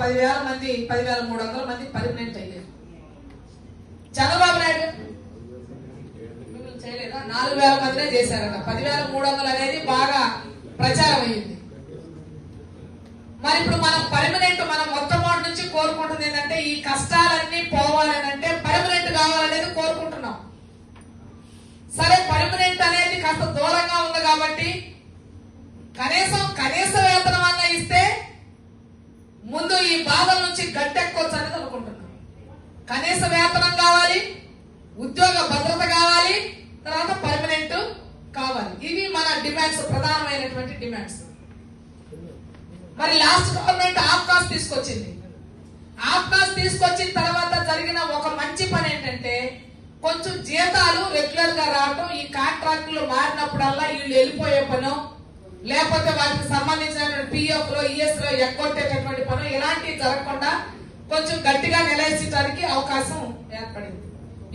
పదివేల మంది పదివేల మూడు వందల మంది పర్మనెంట్ అయ్యారు. చంద్రబాబు నాయుడు చేయలేదా. నాలుగు వేల మందినే చేశారట. పదివేల మూడు వందలు అనేది బాగా ప్రచారం అయ్యింది. మరి ఇప్పుడు మనం పర్మనెంట్ మనం మొట్టమొదటి నుంచి కోరుకుంటుంది ఏంటంటే ఈ కష్టాలన్నీ పోవాలని అంటే పర్మనెంట్ కావాలనేది కోరుకుంటున్నాం. సరే పర్మనెంట్ అనేది కాస్త దూరంగా ఉంది కాబట్టి కనీసం కనీస వేతనం అన్న ఇస్తే ముందు ఈ బాధల నుంచి గట్టెక్కొచ్చు అనేది అనుకుంటున్నాం కనీస వేతనం కావాలి ఉద్యోగ భద్రత కావాలి తర్వాత పర్మనెంట్ కావాలి ఇవి మన డిమాండ్స్ ప్రధానమైనటువంటి డిమాండ్స్. మరి లాస్ట్ గవర్నమెంట్ ఆఫ్కాస్ తీసుకొచ్చింది. ఆఫ్కాస్ తీసుకొచ్చిన తర్వాత జరిగిన ఒక మంచి పని ఏంటంటే కొంచెం జీతాలు రెగ్యులర్గా రావటం ఈ కాంట్రాక్టులు మారినప్పుడల్లా వీళ్ళు వెళ్ళిపోయే పను లేకపోతే వాటికి సంబంధించినటువంటి పిఎఫ్లో ఈఎస్లో ఎగ్గొట్టేటటువంటి పను ఇలాంటివి జరగకుండా కొంచెం గట్టిగా నిలయించడానికి అవకాశం ఏర్పడింది.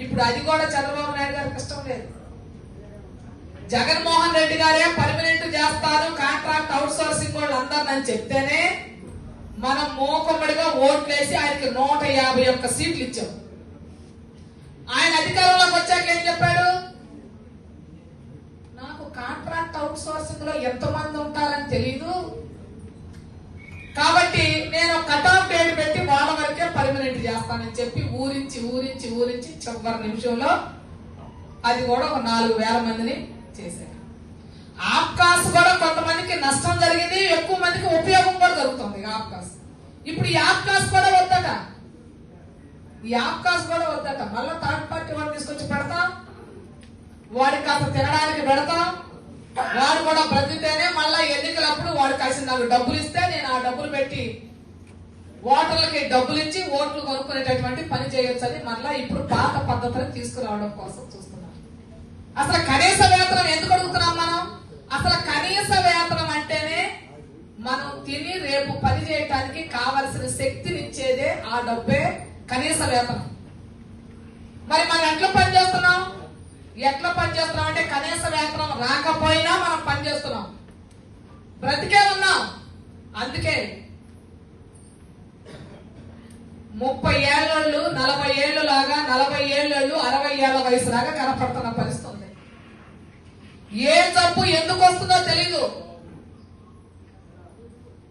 ఇప్పుడు అది కూడా చంద్రబాబు నాయుడు గారు కష్టం లేదు. జగన్మోహన్ రెడ్డి గారే పర్మనెంట్ చేస్తారు కాంట్రాక్ట్ అవుట్ సోర్సింగ్ వాళ్ళు అందరిని చెప్తేనే మనం మోకమ్మడిగా ఓట్లేసి ఆయనకి నూట యాభై ఒక్క సీట్లు ఇచ్చాం. ఆయన అధికారంలోకి వచ్చాక ఏం చెప్పాడు? నాకు కాంట్రాక్ట్ అవుట్ సోర్సింగ్లో ఎంతమంది ఉంటారని తెలియదు కాబట్టి నేను కట్ ఆఫ్ డేట్ పెట్టి వాళ్ళ వరకే పర్మనెంట్ చేస్తానని చెప్పి ఊరించి ఊరించి ఊరించి చివరి నిమిషంలో అది కూడా ఒక నాలుగు వేల మందిని చేశారు. ఆప్కాస్ కూడా కొంతమందికి నష్టం జరిగింది ఎక్కువ మందికి ఉపయోగం కూడా జరుగుతుంది ఆప్కాస్. ఇప్పుడు ఈ ఆప్కాస్ కూడా వద్దట. ఈ ఆప్కాస్ కూడా వద్దట. మళ్ళీ థర్డ్ పార్టీ వాడిని తీసుకొచ్చి పెడతాం. వాడికి కాస్త తినడానికి పెడతాం. వాడు కూడా బ్రతికితేనే మళ్ళా ఎన్నికలప్పుడు వాడు కలిసి నాకు డబ్బులు ఇస్తే నేను ఆ డబ్బులు పెట్టి ఓటర్లకి డబ్బులు ఇచ్చి ఓట్లు కొనుక్కునేటటువంటి పని చేయొచ్చని అని మళ్ళా ఇప్పుడు పాత పద్ధతిని తీసుకురావడం కోసం చూస్తాను అసలు కనీస వేతనం ఎందుకు అడుగుతున్నాం మనం? అసలు కనీస వేతనం అంటేనే మనం తిని రేపు పని చేయటానికి కావలసిన శక్తినిచ్చేదే ఆ డబ్బే కనీస వేతనం. మరి మనం ఎట్లా పనిచేస్తున్నాం ఎట్లా పనిచేస్తున్నాం అంటే కనీస వేతనం రాకపోయినా మనం పనిచేస్తున్నాం బ్రతికే ఉన్నాం. అందుకే ముప్పై ఏళ్ళు నలభై ఏళ్ళు లాగా నలభై ఏళ్ళు అరవై ఏళ్ళ వయసు లాగా కనపడుతున్న పరిస్థితి ఏ జబ్బు ఎందుకు వస్తుందో తెలీదు.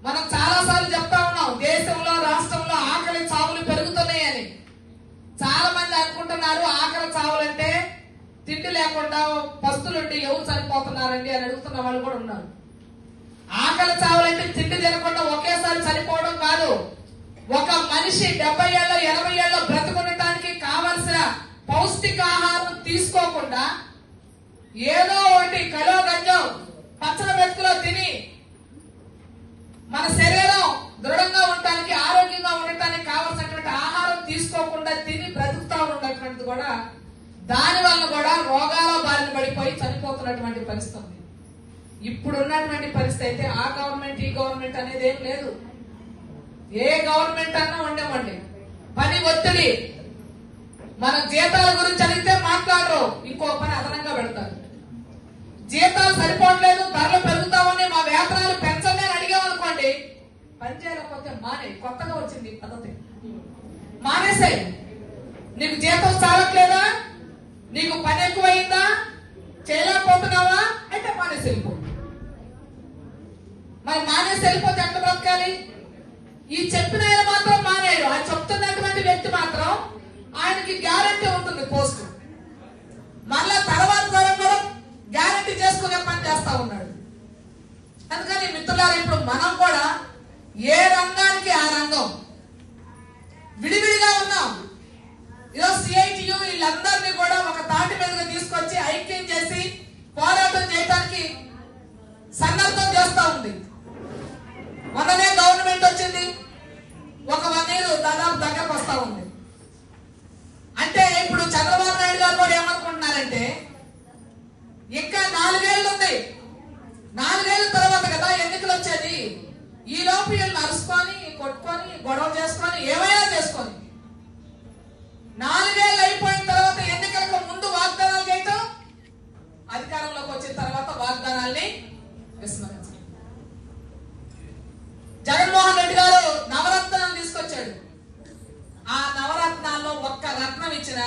మనం చాలా సార్లు చెప్తా ఉన్నాం దేశంలో రాష్ట్రంలో ఆకలి చావులు పెరుగుతున్నాయని. చాలా మంది అనుకుంటున్నారు ఆకలి చావులంటే తిండి లేకుండా పస్తులుండి ఎవరు చనిపోతున్నారండి అని అడుగుతున్న వాళ్ళు కూడా ఉన్నారు. ఆకలి చావులంటే తిండి తినకుండా ఒకేసారి చనిపోవడం కాదు. ఒక మనిషి డెబ్బై ఏళ్ళ ఎనభై ఏళ్ళ బ్రతుకుండటానికి కావలసిన పౌష్టికాహారం తీసుకోకుండా ఏదో ఒకటి కలో గంజం పచ్చల మెతుకులో తిని మన శరీరం దృఢంగా ఉండటానికి ఆరోగ్యంగా ఉండటానికి కావలసినటువంటి ఆహారం తీసుకోకుండా తిని బ్రతుకుతా ఉన్నటువంటిది కూడా దాని వల్ల కూడా రోగాల బారిన పడిపోయి చనిపోతున్నటువంటి పరిస్థితి ఉంది. ఇప్పుడు ఉన్నటువంటి పరిస్థితి అయితే ఆ గవర్నమెంట్ ఈ గవర్నమెంట్ అనేది ఏం లేదు. ఏ గవర్నమెంట్ అన్నా ఉండేవండి పని ఒత్తిడి మన జీతాల గురించి అడిగితే మాట్లాడరు. ఇంకో పని అదనంగా పెడతారు. జీతాలు సరిపోవట్లేదు ధరలు పెరుగుతామని మా వేతనాలు పెంచండి అని అడిగామనుకోండి పని చేయలేకపోతే మానే కొత్తగా వచ్చింది పద్ధతి. మానేసాయి. నీకు జీతం చాలట్లేదా? నీకు పని ఎక్కువైందా? చేయలేకపోతున్నావా? అయితే మానేసి వెళ్ళిపో. మరి మానేసి వెళ్ళిపోతే ఎట్లా బ్రతకాలి? ఈ చెప్పిన మాత్రం మానేరు ఆ చెప్తున్నటువంటి వ్యక్తి మాత్రం ఆయనకి గ్యారంటీ ఉంటుంది పోస్ట్. మళ్ళా తర్వాత తరం కూడా గ్యారంటీ చేసుకునే పని చేస్తా ఉన్నాడు. అందుకని మిత్రులారు ఇప్పుడు మనం కూడా ఏ రంగానికి ఆ రంగం? విడివిడిగా ఉన్నాం. ఈరోజు సిఐటియు వీళ్ళందరినీ కూడా ఒక తాటి మీదగా తీసుకొచ్చి ఐక్యం చేసి పోరాటం చేయడానికి సన్నద్ధం చేస్తా ఉంది. ఏమైనా చేసుకోండి నాలుగేళ్ళు అయిపోయిన తర్వాత ఎన్నికలకు ముందు వాగ్దానాలు చేయటం అధికారంలోకి వచ్చిన తర్వాత వాగ్దానాల్ని విస్మరించడం. జగన్మోహన్ రెడ్డి గారు నవరత్నాలు తీసుకొచ్చాడు. ఆ నవరత్నాల్లో ఒక్క రత్నం ఇచ్చిన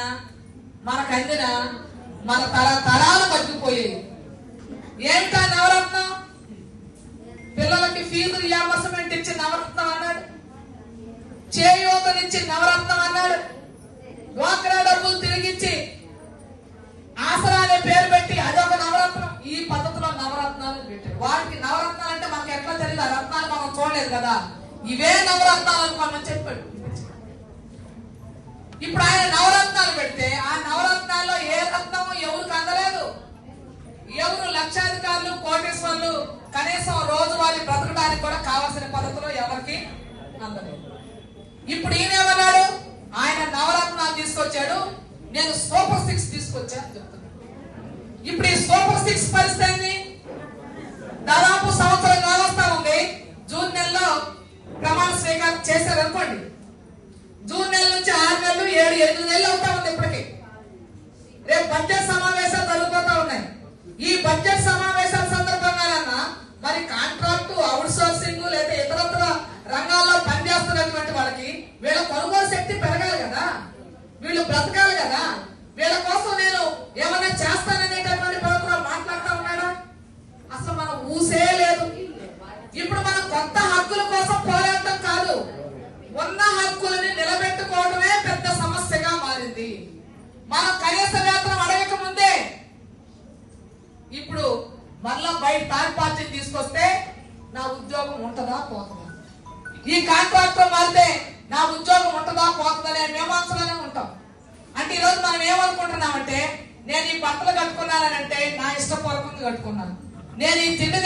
మనకు అందిన మన తరతరాలు బతికిపోయేవి ఏంటా నవరత్నం? పిల్లలకి ఫీజు రియాంబర్స్మెంట్ ఇచ్చి నవరత్నం అన్నాడు. చేయూతనిచ్చి నవరత్నం అన్నాడు. డ్వాక్రా డబ్బులు తిరిగిచ్చి ఆసరా అనే పేరు పెట్టి అదొక నవరత్నం. ఈ పద్ధతిలో నవరత్నాలు పెట్టారు. వాడికి నవరత్నాలు అంటే మనకి ఎట్లా తెలియదు. ఆ రత్నాలు మనం చూడలేదు కదా. ఇవే నవరత్నాలు అనుకోమని చెప్పాడు. ఇప్పుడు ఆయన నవరత్నాలు పెడితే ఆ నవరత్నాల్లో ఏ రత్నం ఎవరికి అందలేదు. ఎవరు లక్షాధికారులు కోటేశ్వర్లు కనీసం రోజువారీ బ్రతకడానికి కూడా కావాల్సిన పద్ధతిలో ఎవరికి అందలేదు. ఇప్పుడు ఈయనేమన్నాడు ఆయన నవరత్నాలు తీసుకొచ్చాడు. నేను సూపర్ సిక్స్ తీసుకొచ్చాను చెప్తున్నాను ఇప్పుడు ఈ సూపర్ సిక్స్ పరిస్థితి దాదాపు సంవత్సరం కావస్తా ఉంది. జూన్ నెలలో ప్రమాణ స్వీకారం చేశారు అనుకోండి జూన్ నెల నుంచి ఆరు నెలలు ఏడు ఎనిమిది నెలలు అవుతా ఉంది ఇప్పటికి. రేపు బడ్జెట్ వీళ్ళు బ్రతకాలి కదా? వీళ్ళ కోసం నేను ఏమైనా చేస్తాననేటటువంటి ప్రభుత్వం మాట్లాడుతూ ఉన్నాడా? అసలు మనం ఊసే లేదు. ఇప్పుడు మనం కొత్త హక్కుల కోసం పోరాటం కాదు ఉన్న హక్కులని నిలబెట్టుకోవడమే పెద్ద సమస్యగా మారింది. మనం కనీస వేతనం అడగక ముందే ఇప్పుడు మళ్ళా బయట థర్డ్ పార్టీని తీసుకొస్తే నా ఉద్యోగం ఉంటుందా పోతుందా? ఈ కాంట్రాక్ట్ మారితే నా ఉద్యోగం ఉంటుందా పోతుందనే అనే మీమాంసలోనే ఉంటాం. అంటే ఈరోజు మనం ఏమనుకుంటున్నామంటే నేను ఈ బట్టలు కట్టుకున్నానంటే నా ఇష్టపూర్వకంగా కట్టుకున్నాను. నేను ఈ తిండి